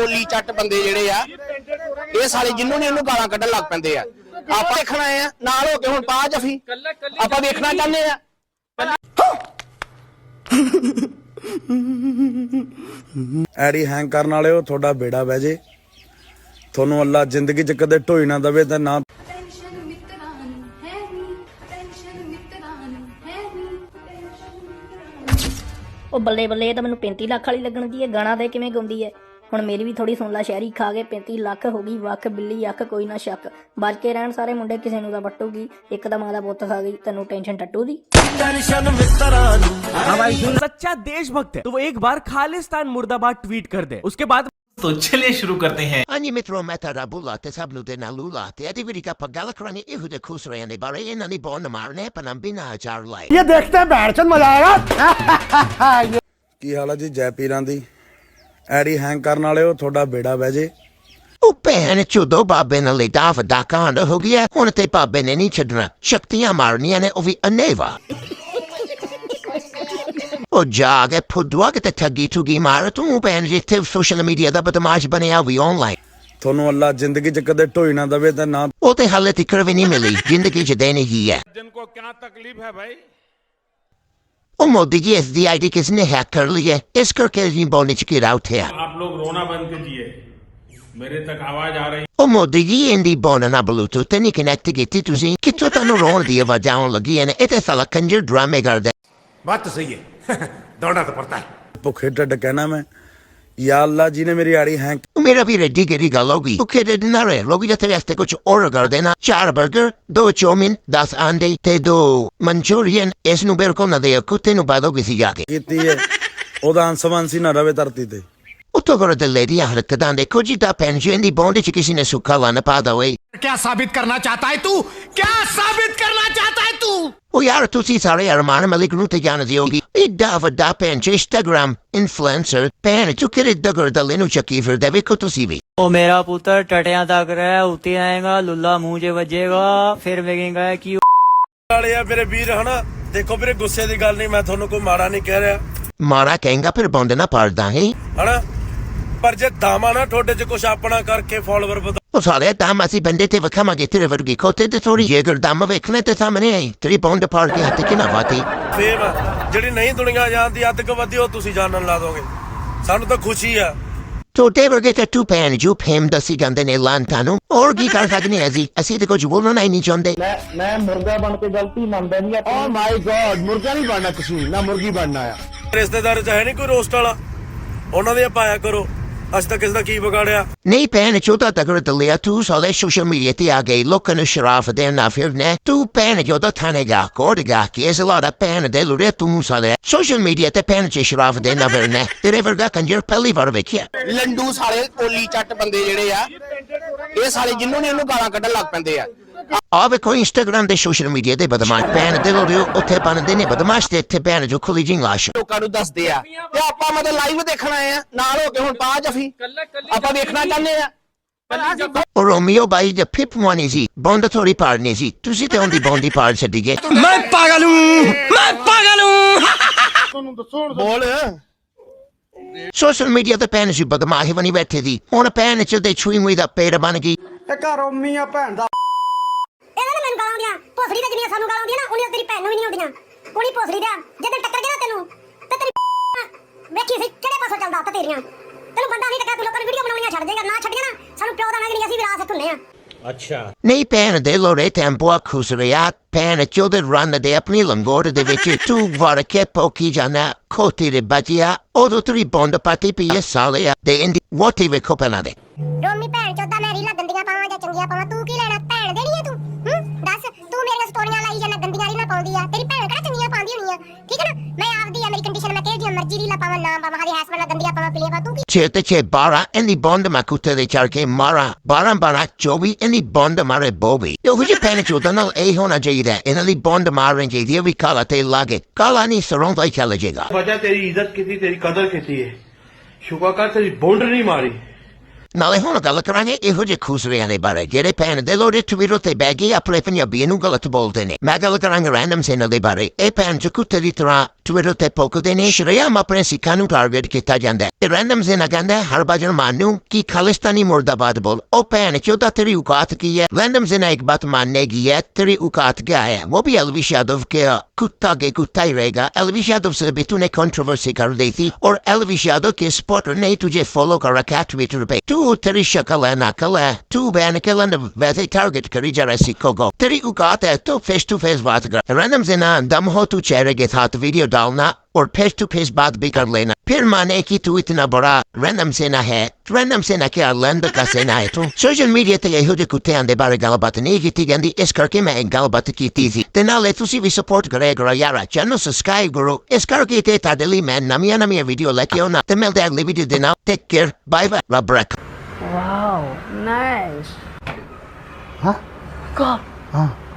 ਕੋਲੀ ਚੱਟ ਬੰਦੇ ਜਿਹੜੇ ਆ ਇਹ ਸਾਲੇ ਜਿੰਨੂੰ ਨੇ ਇਹਨੂੰ ਗਾਲਾਂ ਕੱਢਣ ਲੱਗ ਪੈਂਦੇ ਆ। ਆਪਾਂ ਦੇਖਣਾ ਆ ਨਾਲ ਹੋ ਕੇ ਹੁਣ ਪਾ ਜਫੀ ਆਪਾਂ ਵੇਖਣਾ ਚਾਹੁੰਦੇ ਆ। ਐਡੀ ਹੈਂਗ ਕਰਨ ਵਾਲਿਓ ਤੁਹਾਡਾ ਬੇੜਾ ਬਹਿ ਜੇ। ਤੁਹਾਨੂੰ ਅੱਲਾ ਜ਼ਿੰਦਗੀ 'ਚ ਕਦੇ ਢੋਈ ਨਾ ਦਵੇ ਤੇ ਨਾ ਟੈਨਸ਼ਨ ਮਿੱਤਰਾਂ ਨੂੰ ਹੈ ਨੀ ਟੈਨਸ਼ਨ ਮਿੱਤਰਾਂ ਨੂੰ ਹੈ ਨੀ ਟੈਨਸ਼ਨ ਮਿੱਤਰਾਂ ਨੂੰ ਉਹ ਬੱਲੇ ਬੱਲੇ ਇਹ ਤਾਂ ਮੈਨੂੰ 35 ਲੱਖ ਵਾਲੀ ਲੱਗਣ ਦੀ ਹੈ ਗਾਣਾ ਦੇ ਕਿਵੇਂ ਗਾਉਂਦੀ ਹੈ? ਹੁਣ ਮੇਰੀ ਵੀ ਥੋੜੀ ਸੁਣ ਲਾ ਸ਼ਹਿਰੀ ਖਾ ਕੇ 35 ਲੱਖ ਹੋ ਗਈ ਵੱਖ ਬਿੱਲੀ ਅੱਖ ਕੋਈ ਨਾ ਸ਼ੱਕ ਬਚ ਕੇ ਰਹਿਣ ਸਾਰੇ ਮੁੰਡੇ ਕਿਸੇ ਨੂੰ ਤਾਂ ਵੱਟੂਗੀ ਇੱਕ ਤਾਂ ਮਾਂ ਦਾ ਪੁੱਤ ਖਾ ਗਈ ਤੈਨੂੰ ਟੈਨਸ਼ਨ ਟੱਟੂ ਦੀ सच्चा देशभक्त है तो वो एक बार खालिस्तान मुर्दाबाद ट्वीट कर दे उसके बाद तो चलिए शुरू करते हैं Ogni metro meta bulla te sabnu de nalula te adi vidi ka pagala krani ihu de kusre ne bare ina ni bon marne panam bina jar lai. ਕੀ ਹਾਲ ਹੈ ਜੀ ਜੈ ਪੀਰਾਂ ਦੀ ਐਰੀ ਹੈਂਗ ਕਰਨ ਵਾਲਿਓ ਤੁਹਾਡਾ ਬੇੜਾ ਬਹਿ ਜੇ। ਉਹ ਭੈਣ ਚੋਦੋ ਬਾਬੇ ਨਾਲ ਲੇਟਾ ਫਦਾ ਕਾਂਡ ਹੋ ਗਿਆ। ਹੁਣ ਤੇ ਬਾਬੇ ਨੇ ਨਹੀਂ ਛੱਡਣਾ। ਸ਼ਕਤੀਆਂ ਮਾਰਨੀਆਂ ਨੇ ਉਹ ਵੀ ਅਨੇਵਾ ਉਹ ਜਾ ਕੇ ਫੁੱਦਵਾ ਕੇ ਤੇ ਠੱਗੀ ਠੁਗੀ ਮਾਰ। ਤੂੰ ਭੈਣ ਜਿੱਥੇ ਸੋਸ਼ਲ ਮੀਡੀਆ ਦਾ ਬਦਮਾਸ਼ ਬਣਿਆ ਵੀ ਆਨਲਾਈਨ ਤੁਹਾਨੂੰ ਅੱਲਾ ਜ਼ਿੰਦਗੀ 'ਚ ਕਦੇ ਢੋਈ ਨਾ ਦਵੇ ਤਾਂ ਨਾ ਉਹ ਤੇ ਹਾਲੇ ਤੱਕ ਵੀ ਨਹੀਂ ਮਿਲੀ। ਜ਼ਿੰਦਗੀ 'ਚ ਦੇਣੀ ਹੀ ਹੈ। ਜਿੰਨ ਕੋ ਕਿਆ ਤਕਲੀਫ ਹੈ ਭਾਈ ਮੋਦੀ ਜੀ ਇਸ ਦੀ ਆਈਡੀ ਕਿਸ ਨੇ ਹੈਕ ਕਰ ਲਈ ਹੈ ਇਸ ਕਰਕੇ ਜੀ ਬੋਨੀ ਚ ਗਿਰ ਆਊਟ ਹੈ आप लोग रोना बंद कीजिए मेरे तक आवाज आ रही ਉਹ ਮੋਦੀ ਜੀ ਇੰਦੀ ਬੋਨ ਨਾ ਬਲੂਟੂਥ ਤੇ ਨਹੀਂ ਕਨੈਕਟ ਕੀਤੀ ਤੁਸੀਂ ਕਿੱਥੋਂ ਤੁਹਾਨੂੰ ਰੋਣ ਦੀ ਆਵਾਜ਼ ਆਉਣ ਲੱਗੀ ਹੈ ਇਹ ਤੇ ਸਾਲਾ ਕੰਜਰ ਡਰਾਮੇ ਕਰਦਾ बात तो सही है दौड़ना तो पड़ता है ਭੁੱਖੇ ਢਿੱਡ ਕਹਿਣਾ ਮੈਂ ਯਾ ਅੱਲਾ ਜੀ ਨੇ ਮੇਰੀ ਆੜੀ ਹੈਂਗ ਮੇਰਾ ਵੀ ਰੈਡੀ ਗਰੀ ਗੱਲ ਹੋ ਗਈ। ਉਹ ਕਿਹਦੇ ਦਿਨਾਂ ਰੇ ਲੋਗੀ ਦੇ ਵਾਸਤੇ ਕੁਝ ਆਰਡਰ ਕਰ ਦੇਣਾ? ਚਾਰ 버ਗਰ ਦੋ ਚੌਮਿਨ 10 ਆਂਡੇ ਤੇ ਦੋ ਮਨਚੂਰੀਅਨ। ਇਸ ਨੂੰ ਬਿਲਕੁਲ ਨਾ ਦੇ ਕੁੱਤੇ ਨੂੰ ਬਾਦੋ ਕਿਸੇ ਜਾ ਕੇ ਕੀਤੀ ਹੈ ਉਹਦਾ ਅੰਸਵਾਂਸੀ ਨਾ ਰਵੇ ਧਰਤੀ ਤੇ। ਉੱਤੋਂ ਕਰੋ ਤੇ ਲੇਡੀ ਹਰਕਤਾਂ ਦੇ ਕੁਝ ਤਾਂ ਪੈਨਸ਼ਨ ਦੀ ਬੌਂਡ ਚ ਕਿਸੇ ਨੇ ਸੁੱਕਾ ਲਾਣਾ ਪਾਦਾ ਹੋਏ क्या साबित करना चाहता है तू क्या साबित करना चाहता है तू ਉਹ ਯਾਰ ਤੁਸੀਂ ਸਾਰੇ ਅਰਮਾਨ ਮਲਿਕ ਨੂੰ ਤੇ ਜਾਣਦੇ ਹੋਗੀ ਇੱਡਾ ਵੱਡਾ ਪੈਨ ਚ ਇੰਸਟਾਗ੍ਰਾਮ ਇਨਫਲੂਐਂਸਰ ਪੈਨ ਚ ਕਿਹੜੇ ਦਗਰ ਦਲੇ ਨੂੰ ਚੱਕੀ ਫਿਰਦਾ ਵੇਖੋ ਤੁਸੀਂ ਵੀ ਉਹ ਮੇਰਾ ਪੁੱਤਰ ਟਟਿਆਂ ਤੱਕ ਰਹਿ ਉੱਤੇ ਆਏਗਾ ਲੁੱਲਾ ਮੂੰਹ 'ਚ ਵੱਜੇਗਾ ਫਿਰ ਵੇਖੇਗਾ ਕਿ ਵਾਲੇ ਆ ਮੇਰੇ ਵੀਰ ਹਨਾ ਦੇਖੋ ਵੀਰੇ ਗੁੱਸੇ ਦੀ ਗੱਲ ਨਹੀਂ ਮੈਂ ਤੁਹਾਨੂੰ ਕੋਈ ਮਾੜਾ ਨਹੀਂ ਕਹਿ ਰਿਹਾ ਮਾਰਾ ਕਹੇਗਾ ਫਿਰ ਬੌਂਦ ਨਾ ਪਾੜਦਾ ਹੈ ਹਨਾ ਪਰ ਜੇ ਦਾਮਾ ਨਾ ਤੁਹਾਡੇ 'ਚ ਕੁਝ ਆਪਣਾ ਕਰਕੇ ਫਾਲੋਅਰ ਵਧਾ ਉਹ ਸਾਰੇ ਦਮ ਅਸੀਂ ਬੰਦੇ ਤੇ ਵਖਾਵਾਂਗੇ ਤੇਰੇ ਵਰਗੀ ਕੋਤੇ ਤੇ ਥੋੜੀ ਜੇਕਰ ਦਮ ਵੇਖਣੇ ਤੇ ਸਾਹਮਣੇ ਆਈ ਤੇਰੀ ਬੌਂਡ ਪਾੜ ਕੇ ਹੱਥ ਕਿਨਾ ਵਾਤੀ? ਫੇਮ ਜਿਹੜੀ ਨਹੀਂ ਦੁਨੀਆ ਜਾਣਦੀ ਅੱਧ ਕੁ ਵਧੀ ਉਹ ਤੁਸੀਂ ਜਾਣਨ ਲਾ ਦੋਗੇ। ਸਾਨੂੰ ਤਾਂ ਖੁਸ਼ੀ ਆ। ਤੁਹਾਡੇ ਵਰਗੇ ਤੇ ਤੂੰ ਪੈਨ ਜੂ ਫੇਮ ਦਸੀ ਜਾਂਦੇ ਨੇ ਲਾਂਟਾਂ ਨੂੰ। ਹੋਰ ਕੀ ਕਰ ਸਕਦੇ ਅਸੀਂ? ਅਸੀਂ ਤੇ ਕੁਝ ਬੋਲਣਾ ਹੀ ਨਹੀਂ ਚਾਹੁੰਦੇ। ਮੈਂ ਮੈਂ ਮੁਰਗਾ ਬਣ ਕੇ ਗਲਤੀ ਮੰਨਦਾ ਨਹੀਂ ਓ ਮਾਈ ਗॉड ਮੁਰਗਾ ਨਹੀਂ ਬਣਨਾ ਤੁਸੀਂ ਨਾ ਮੁਰਗੀ ਬਣਨਾ ਆ। ਰਿਸ਼ਤੇਦਾਰ 'ਚ ਹੈ ਨਹੀਂ ਕੋਈ ਰੋਸਟ ਵਾਲਾ? ਉਹਨਾਂ ਦੇ ਪਾਇਆ ਕਰੋ। ਅਸੀਂ ਤਾਂ ਕਿਸੇ ਦਾ ਕੀ ਵਿਗਾੜਿਆ ਨਹੀਂ ਭੈਣ ਚੋਦਾ ਤੱਕ ਦਲਿਆ ਤੂੰ ਸਾਰੇ ਸੋਸ਼ਲ ਮੀਡੀਆ ਤੇ ਆ ਗਈ ਲੋਕਾਂ ਨੂੰ ਸ਼ਰਾਫ ਦੇਣਾ ਫਿਰ ਨੇ ਤੂੰ ਭੈਣ ਚੋਦਾ ਥਾਨੇਗਾ ਕੋਡਗਾ ਕਿ ਇਸ ਲਾਦਾ ਭੈਣ ਦੇ ਲੁਰੇ ਤੂੰ ਸਾਰੇ ਸੋਸ਼ਲ ਮੀਡੀਆ ਤੇ ਭੈਣ ਚ ਸ਼ਰਾਫ ਦੇਣਾ ਫਿਰ ਨੇ ਤੇਰੇ ਵਰਗਾ ਕੰਜਰ ਪਹਿਲੀ ਵਾਰ ਵੇਖਿਆ ਲੰਡੂ ਸਾਲੇ ਕੋਲੀ ਚੱਟ ਬੰਦੇ ਜਿਹੜੇ ਆ ਇਹ ਸਾਲੇ ਜਿੰਨੂੰ ਨੇ ਇਹਨੂੰ ਗਾਲਾਂ ਕੱਢਣ ਲੱਗ ਪੈਂਦੇ ਆ Abi koy Instagram'da social media'da ਬਦਮਾਸ਼ ਭੈਣ ਦੇ oluyor ਉੱਥੇ ਬਣਦੇ ਨੇ ਬਦਮਾਸ਼ ਤੇ ਇੱਥੇ ਭੈਣ ਜੋ ਕੁਲੀਜਿੰਗ ਲਾਸ਼ ਲੋਕਾਂ ਨੂੰ ਦੱਸਦੇ ਆ ਤੇ ਆਪਾਂ ਮਤਲਬ ਲਾਈਵ ਦੇਖਣ ਆਏ ਆ ਨਾਲ ਹੋ ਕੇ ਹੁਣ ਪਾ ਜਫੀ ਆਪਾਂ ਵੇਖਣਾ ਚਾਹੁੰਦੇ ਆ ਰੋਮੀਓ ਬਾਈ ਦੇ ਪਿਪ ਮੋਨੀ ਜੀ ਬੰਦ ਥੋੜੀ ਪਾੜਨੀ ਸੀ ਤੁਸੀਂ ਤੇ ਉਹਦੀ ਬੌਂਦੀ ਪਾੜ ਛੱਡੀ ਗਏ ਮੈਂ ਪਾਗਲ ਹੂੰ ਮੈਂ ਪਾਗਲ ਤੁਹਾਨੂੰ ਬੋਲ ਸੋਸ਼ਲ ਮੀਡੀਆ ਤੇ ਭੈਣ ਜੀ ਬਦਮਾਸ਼ ਬਣੀ ਬੈਠੀ ਦੀ ਹੁਣ ਭੈਣ ਚ ਦੇ ਛੂਈ ਮੁਈ ਦਾ ਪੇੜ ਬਣ ਗਈ ਇਹ ਘਰੋਂ ਮੀਆਂ ਭੈਣ ਦਾ ਭੋਸੜੀ ਤੇ ਜਿੰਨੀਆਂ ਸਾਨੂੰ ਗਾਲਾਂ ਆਉਂਦੀਆਂ ਨਾ ਉਹਨੀਆਂ ਤੇਰੀ ਭੈਣ ਨੂੰ ਵੀ ਨਹੀਂ ਆਉਂਦੀਆਂ। ਕੁੜੀ ਭੋਸੜੀ ਦਾ ਜਦੋਂ ਟੱਕਰ ਗਿਆ ਨਾ ਤੈਨੂੰ ਤੇ ਤੇਰੀ ਵੇਖੀ ਸੀ ਕਿਹੜੇ ਪਾਸੋਂ ਚੱਲਦਾ ਹੱਥ ਤੇਰੀਆਂ। ਤੈਨੂੰ ਬੰਦਾ ਨਹੀਂ ਟੱਕਰ ਤੂੰ ਲੋਕਾਂ ਨੂੰ ਵੀਡੀਓ ਬਣਾਉਣੀਆਂ ਛੱਡ ਦੇਗਾ ਨਾ ਛੱਡਿਆ ਨਾ ਸਾਨੂੰ ਪਿਓ ਦਾ ਨਹੀਂ ਅਸੀਂ ਵਿਰਾਸਤ ਹੁੰਨੇ ਆ। ਨਹੀਂ ਭੈਣ ਦੇ ਲੋੜੇ ਟੈਂਪੋ ਖੁਸ ਰਿਹਾ। ਭੈਣ ਚੋਦੇ ਰਨ ਦੇ ਆਪਣੀ ਲੰਗੋਟ ਦੇ ਵਿੱਚ ਤੂੰ ਵਰ ਕੇ ਪੋਕੀ ਜਾਣਾ ਖੋਤੀ ਦੇ ਬਚਿਆ ਉਦੋਂ ਤੇਰੀ ਬੰਦ ਪਾਤੀ ਹੈ ਸਾਲਿਆ। ਦੇ ਇੰਦੀ ਵੋਟੀ ਵੇਖੋ ਪਹਿਲਾਂ ਦੇ। ਰੋਮੀ ਭੈਣ ਚੋਦਾ ਮੈਂ ਰੀਲਾ ਗੰਦੀਆਂ ਪਾਵਾਂ ਜਾਂ ਚੰਗੀਆਂ ਪਾਵਾਂ ਤੂੰ ਕੀ ਲੈਣਾ? ਮੇਰੀਆਂ ਸਟੋਰੀਆਂ ਲਾਈ ਜਾਂਦਾ ਗੰਦੀਆਂ ਵਾਲੀ ਨਾ ਪਾਉਂਦੀ ਆ ਤੇਰੀ ਭੈਣ ਕਿਹੜਾ ਚੰਗੀਆਂ ਪਾਉਂਦੀ ਹੋਣੀ ਆ ਠੀਕ ਹੈ ਨਾ ਮੈਂ ਆਪਦੀ ਆ ਮੇਰੀ ਕੰਡੀਸ਼ਨ ਮੈਂ ਕਿਹੋ ਜਿਹੀ ਮਰਜ਼ੀ ਦੀ ਲਾ ਪਾਵਾਂ ਨਾ ਪਾਵਾਂ ਹਦੇ ਹੈਸ ਵਾਲਾ ਗੰਦੀਆਂ ਪਾਵਾਂ ਪਲੀਆਂ ਪਾ ਤੂੰ ਕੀ Siete che bara en li bond ma kute de charke mara bara bara chobi en li bond mare bobi. Yo huji pene chuta no e hona jida en li bond mare je dia vi kala te lage kala ni sarong lai chala jiga. ਵਜ੍ਹਾ ਤੇਰੀ ਇੱਜ਼ਤ ਕੀਤੀ ਤੇਰੀ ਕਦਰ ਕੀਤੀ ਹੈ ਸ਼ੁਕਰ ਕਰ ਤੇਰੀ ਬੌਂਡਰ ਨਹੀਂ ਮਾਰੀ ਨਾਲੇ ਹੁਣ ਗੱਲ ਕਰਾਂਗੇ ਇਹੋ ਜਿਹੇ ਖੂਸਰਿਆਂ ਦੇ ਬਾਰੇ ਜਿਹੜੇ ਭੈਣ ਦੇ ਲੋੜੇ ਟਵੀਟਰ ਤੇ ਬਹਿ ਕੇ ਆਪਣੇ ਪੰਜਾਬੀ ਨੂੰ ਗਲਤ ਬੋਲਦੇ ਨੇ ਮੈਂ ਗੱਲ ਕਰਾਂਗਾ ਰੈਂਡਮ ਸੈਨਲ ਦੇ ਬਾਰੇ ਇਹ ਭੈਣ ਚ ਕੁੱਤੇ ਦੀ ਤਰ੍ਹਾਂ Twitter te poco de neshriam aprensicanu target que taganda. Random zenaganda harbajan manu ki kalistani mordabadbol. Open choda teri ukat ki ye. random zenaik batman negiet teri ukat bi Mobi elvishadov ke kutage kutairega elvishadov se betune controversy kar kardeti or elvishado ke spotter ne tuje follow karakat Twitter pe. Tu teri shakala na kala. tu banakalan vete target karijarasi kogo. Teri ukat to face to face vatgra. Random dam damho tu chereget hat video zdalna, orpeştupes bat bikarlena, pirmaneki tuitina bora, random sena he, random sena ke alendika sena etu. Social media te yehude kutean de bare galabatanegi tigendi eskarkime en galabatiki tizi. Tenal etu sivi support gregora yara, channel subscribe guru, eskarki te tadeli men namia namia video lekiona, temel de libidi denal, take care, bye bye, labrek. Wow, nice. Huh? God. Huh?